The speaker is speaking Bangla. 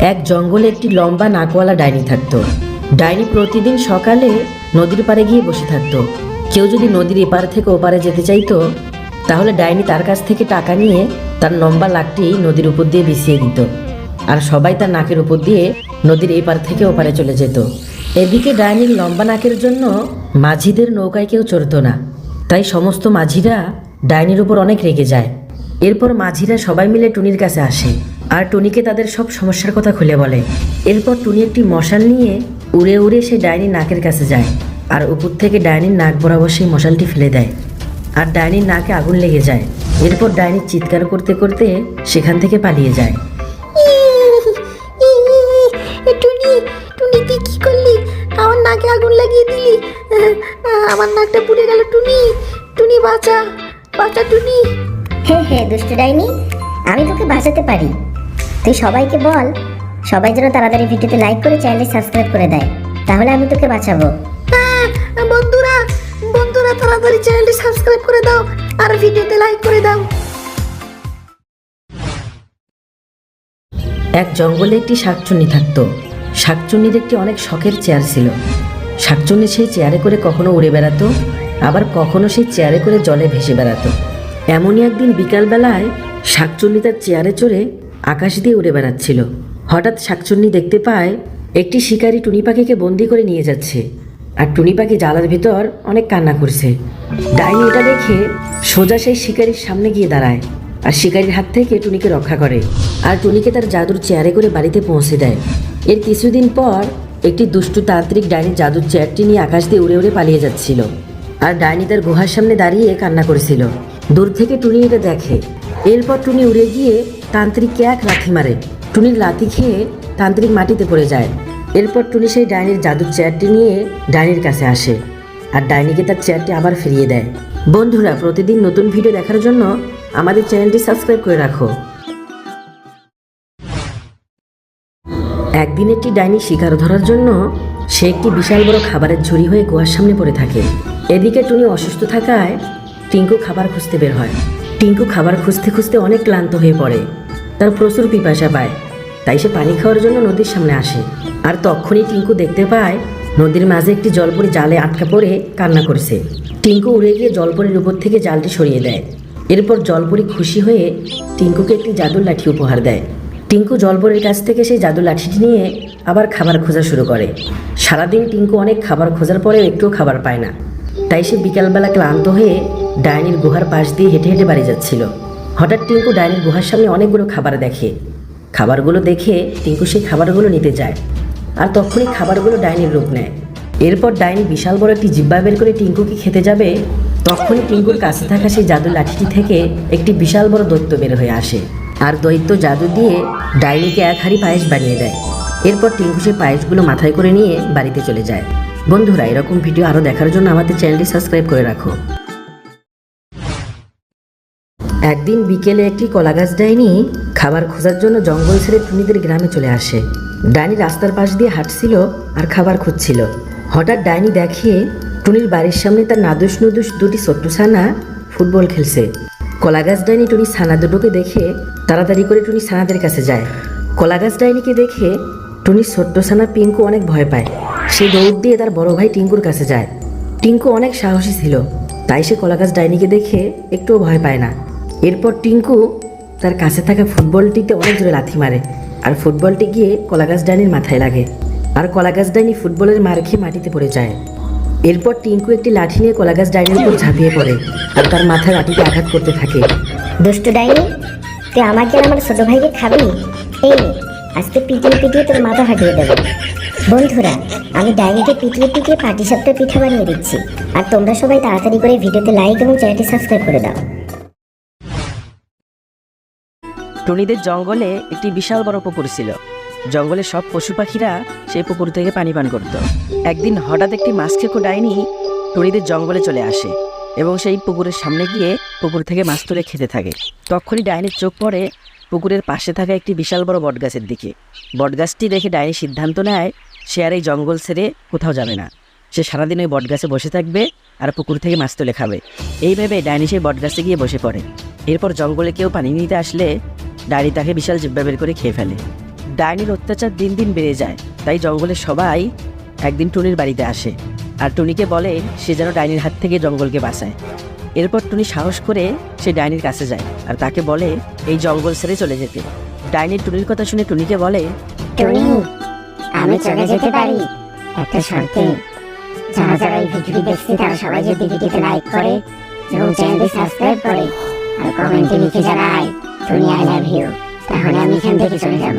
এক জঙ্গলে একটি লম্বা নাকওয়ালা ডাইনি থাকতো। ডাইনি প্রতিদিন সকালে নদীর পাড়ে গিয়ে বসে থাকতো। কেউ যদি নদীর এপার থেকে ওপারে যেতে চাইতো, তাহলে ডাইনি তার কাছ থেকে টাকা নিয়ে তার লম্বা লাকটি নদীর উপর দিয়ে বিছিয়ে দিত আর সবাই তার নাকের উপর দিয়ে নদীর এপার থেকে ওপারে চলে যেত। এদিকে ডাইনির লম্বা নাকের জন্য মাঝিদের নৌকায় কেউ চড়তো না। তাই সমস্ত মাঝিরা ডাইনির উপর অনেক রেগে যায়। এরপর মাঝিরা সবাই মিলে টুনির কাছে আসে। আর টুনিকে তাদের সব সমস্যার কথা খুলে বলে। এরপর টুনি একটি মশাল নিয়ে উড়ে উড়ে সে ডাইনির নাকের কাছে যায় আর উপর থেকে ডাইনির নাক বরাবর সেই মশালটি ফেলে দেয় আর ডাইনির নাকে আগুন লেগে যায়। এরপর ডাইনি চিৎকার করতে করতে সেখান থেকে পালিয়ে যায়। টুনি টুনি তুই কি করলি? আমার নাকে আগুন লাগিয়ে দিলি। আমার নাকটা পুড়ে গেল টুনি টুনি বাঁচা বাঁচা টুনি। হে হে দুষ্টু ডাইনি আমি তোকে বাঁচাতে পারি। তুই সবাইকে বল সবাই যেন তাড়াতাড়ি ভিডিওতে লাইক করে চ্যানেলটি সাবস্ক্রাইব করে দেয় তাহলে আমি তোকে বাঁচাবো। হ্যাঁ, বন্ধুরা বন্ধুরা তাড়াতাড়ি চ্যানেলটি সাবস্ক্রাইব করে দাও আর ভিডিওতে লাইক করে দাও। এক জঙ্গলে একটি শাকচুন্নি থাকতো। শাকচুন্নির একটি অনেক শখের চেয়ার ছিল। শাকচুন্নি সেই চেয়ারে করে কখনো উড়ে বেড়াতো আবার কখনো সেই চেয়ারে করে জলে ভেসে বেড়াতো। এমনই একদিন বিকালবেলায় শাকচুন্নি তার চেয়ারে চড়ে আকাশ দিয়ে উড়ে বেড়াচ্ছিল। হঠাৎ শাকচুন্নি দেখতে পায়, একটি শিকারী টুনি পাখিকে বন্দি করে নিয়ে যাচ্ছে। আর টুনি পাখি জালার ভিতর অনেক কান্না করছে। ডাইনি এটা দেখে সোজা সেই শিকারীর সামনে গিয়ে দাঁড়ায় আর শিকারীর হাত থেকে টুনিকে রক্ষা করে আর টুনিকে তার জাদুর চেয়ারে করে বাড়িতে পৌঁছে দেয়। এর কিছুদিন পর একটি দুষ্টু তান্ত্রিক ডাইনি জাদুর চেয়ারটি নিয়ে আকাশ দিয়ে উড়ে উড়ে পালিয়ে যাচ্ছিল। আর ডাইনি তার গুহার সামনে দাঁড়িয়ে কান্না করেছিল। দূর থেকে টুনি এটা দেখে। এরপর টুনি উড়ে গিয়ে তান্ত্রিককে এক লাথি মারে। টুনির লাথি খেয়ে তান্ত্রিক মাটিতে পড়ে যায়। এরপর টুনি সেই ডাইনির জাদুর চেয়ারটি নিয়ে ডাইনির কাছে আসে আর ডাইনিকে তার চেয়ারটি আবার ফিরিয়ে দেয়। বন্ধুরা, প্রতিদিন নতুন ভিডিও দেখার জন্য আমাদের চ্যানেলটি সাবস্ক্রাইব করে রাখো। একদিন একটি ডাইনি শিকার ধরার জন্য সে একটি বিশাল বড় খাবারের ঝুড়ি হয়ে গুহার সামনে পড়ে থাকে। এদিকে টুনি অসুস্থ থাকায় টিঙ্কু খাবার খুঁজতে বের হয়। টিঙ্কু খাবার খুঁজতে খুঁজতে অনেক ক্লান্ত হয়ে পড়ে। তার প্রচুর পিপাসা পায়। তাই সে পানি খাওয়ার জন্য নদীর সামনে আসে। আর তখনই টিঙ্কু দেখতে পায়, নদীর মাঝে একটি জলপরি জালে আটকা পড়ে কান্না করছে। টিঙ্কু উড়ে গিয়ে জলপরির উপর থেকে জালটি সরিয়ে দেয়। এরপর জলপরি খুশি হয়ে টিঙ্কুকে একটি জাদুর লাঠি উপহার দেয়। টিঙ্কু জলপরির কাছ থেকে সেই জাদুর লাঠিটি নিয়ে আবার খাবার খোঁজা শুরু করে। সারাদিন টিঙ্কু অনেক খাবার খোঁজার পরেও একটুও খাবার পায় না। তাই সে বিকালবেলা ক্লান্ত হয়ে ডাইনির গুহার পাশ দিয়ে হেঁটে হেঁটে বাড়ি যাচ্ছিল। হঠাৎ টিঙ্কু ডাইনির গুহার সামনে অনেকগুলো খাবার দেখে। খাবারগুলো দেখে টিঙ্কু সেই খাবারগুলো নিতে যায় আর তখনই খাবারগুলো ডাইনির রূপ নেয়। এরপর ডাইনি বিশাল বড় একটি জিব্বা বের করে টিঙ্কুকে খেতে যাবে। তখনই টিঙ্কুর কাছে থাকা সেই জাদুর লাঠিটি থেকে একটি বিশাল বড় দৈত্য বের হয়ে আসে আর দৈত্য জাদু দিয়ে ডাইনিকে এক হাঁড়ি পায়েস বানিয়ে দেয়। এরপর টিঙ্কু সেই পায়েসগুলো মাথায় করে নিয়ে বাড়িতে চলে যায়। বন্ধুরা, এরকম ভিডিও আরও দেখার জন্য আমাদের চ্যানেলটি সাবস্ক্রাইব করে রাখো। একদিন বিকেলে একটি কলাগাছ ডাইনি খাবার খোঁজার জন্য জঙ্গল ছেড়ে টুনিদের গ্রামে চলে আসে। ডাইনি রাস্তার পাশ দিয়ে হাঁটছিল আর খাবার খুঁজছিল। হঠাৎ ডাইনি দেখে টুনির বাড়ির সামনে তার নাদুস নুদুস দুটি ছোট্ট ছানা ফুটবল খেলছে। কলাগাছ ডাইনি টুনি ছানা দুটোকে দেখে তাড়াতাড়ি করে টুনি ছানাদের কাছে যায়। কলাগাছ ডাইনিকে দেখে টুনির ছোট্ট ছানা পিঙ্কু অনেক ভয় পায়। সে দৌড় দিয়ে তার বড় ভাই টিঙ্কুর কাছে যায়। টিঙ্কু অনেক সাহসী ছিল, তাই সে কলাগাছ ডাইনিকে দেখে একটুও ভয় পায় না। এরপর টিঙ্কু তার কাছে থাকা ফুটবলটিতে অনেক জোরে লাথি মারে। আর ফুটবলটি গিয়ে কলাগাছ ডাইনির মাথায় লাগে। আর কলাগাছ ডাইনি ফুটবলের মার খেয়ে মাটিতে পড়ে যায়। এরপর টিঙ্কু একটি লাঠি নিয়ে কলাগাছ ডাইনির উপর ঝাঁপিয়ে পড়ে আর তার মাথায় লাঠিতে আঘাত করতে থাকে। দুষ্টু ডাইনি, তুই আমাকে আর আমার ছোট ভাইকে খাবি? এই আজকে পিটিয়ে পিটিয়ে তোর মাথা ফাটিয়ে দেবো। বন্ধুরা, আমি ডাইনিকে পিটিয়ে পিটিয়ে পাটি সাপটা পিঠা বানিয়ে দিচ্ছি। আর তোমরা সবাই তাড়াতাড়ি করে ভিডিওতে লাইক এবং চ্যানেলটি সাবস্ক্রাইব করে দাও। টুনিদের জঙ্গলে একটি বিশাল বড় পুকুর ছিল। জঙ্গলের সব পশু পাখিরা সেই পুকুর থেকে পানি পান করত। একদিন হঠাৎ একটি মাছ খেকো ডাইনি টুনিদের জঙ্গলে চলে আসে এবং সেই পুকুরের সামনে গিয়ে পুকুর থেকে মাছ তুলে খেতে থাকে। তখনই ডাইনির চোখ পড়ে পুকুরের পাশে থাকা একটি বিশাল বড় বটগাছের দিকে। বটগাছটি দেখে ডাইনি সিদ্ধান্ত নেয়, সে আর এই জঙ্গল ছেড়ে কোথাও যাবে না। সে সারাদিন ওই বটগাছে বসে থাকবে আর পুকুর থেকে মাছ তুলে খাবে। এইভাবে ডাইনি সেই বটগাছে গিয়ে বসে পড়ে। এরপর জঙ্গলে কেউ পানি নিতে আসলে ডাইনি তাকে বিশাল জিব্বা বের করে খেয়ে ফেলে। ডাইনির অত্যাচার দিন দিন বেড়ে যায়, তাই জঙ্গলের সবাই একদিন টুনির বাড়িতে আসে। আর টুনিকে বলে, সে যেন ডাইনির হাত থেকে জঙ্গলকে বাঁচায়। এরপর টুনি সাহস করে সে ডাইনির কাছে যায় আর তাকে বলে, এই জঙ্গল ছেড়ে চলে যেতে। ডাইনি টুনির কথা শুনে টুনিকে বলে, টুনি, আমি চলে যেতে পারি। একটা শর্তে, যারা যারা এই দেখছে, তারা সবাই লাইক করে এবং চ্যানেলটি সাবস্ক্রাইব করে, আর কমেন্টে লিখে জানায় টুনি আই লাভ ইউ তাহলে আমি এখান থেকে চলে যাব